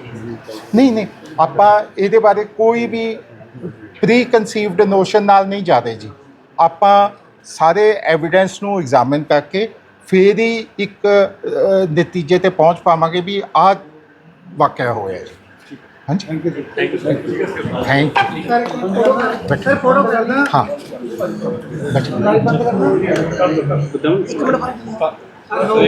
ਨਹੀਂ ਨਹੀਂ। ਆਪਾਂ ਇਹਦੇ ਬਾਰੇ ਕੋਈ ਵੀ ਪ੍ਰੀ ਕਨਸੀਵਡ ਨੋਸ਼ਨ ਨਾਲ ਨਹੀਂ ਜਾਦੇ ਜੀ। ਆਪਾਂ ਸਾਰੇ ਐਵੀਡੈਂਸ ਨੂੰ ਐਗਜ਼ਾਮਿਨ ਕਰਕੇ ਫਿਰ ਹੀ ਇੱਕ ਨਤੀਜੇ ਤੇ ਪਹੁੰਚ ਪਾਵਾਂਗੇ ਵੀ ਆਹ ਵਾਕਿਆ ਹੋਇਆ ਜੀ ਹਾਂਜੀ? Thank you thank you sir thank you sir photo ਕਰਨਾ। ਹਾਂ ਬੈਠੋ।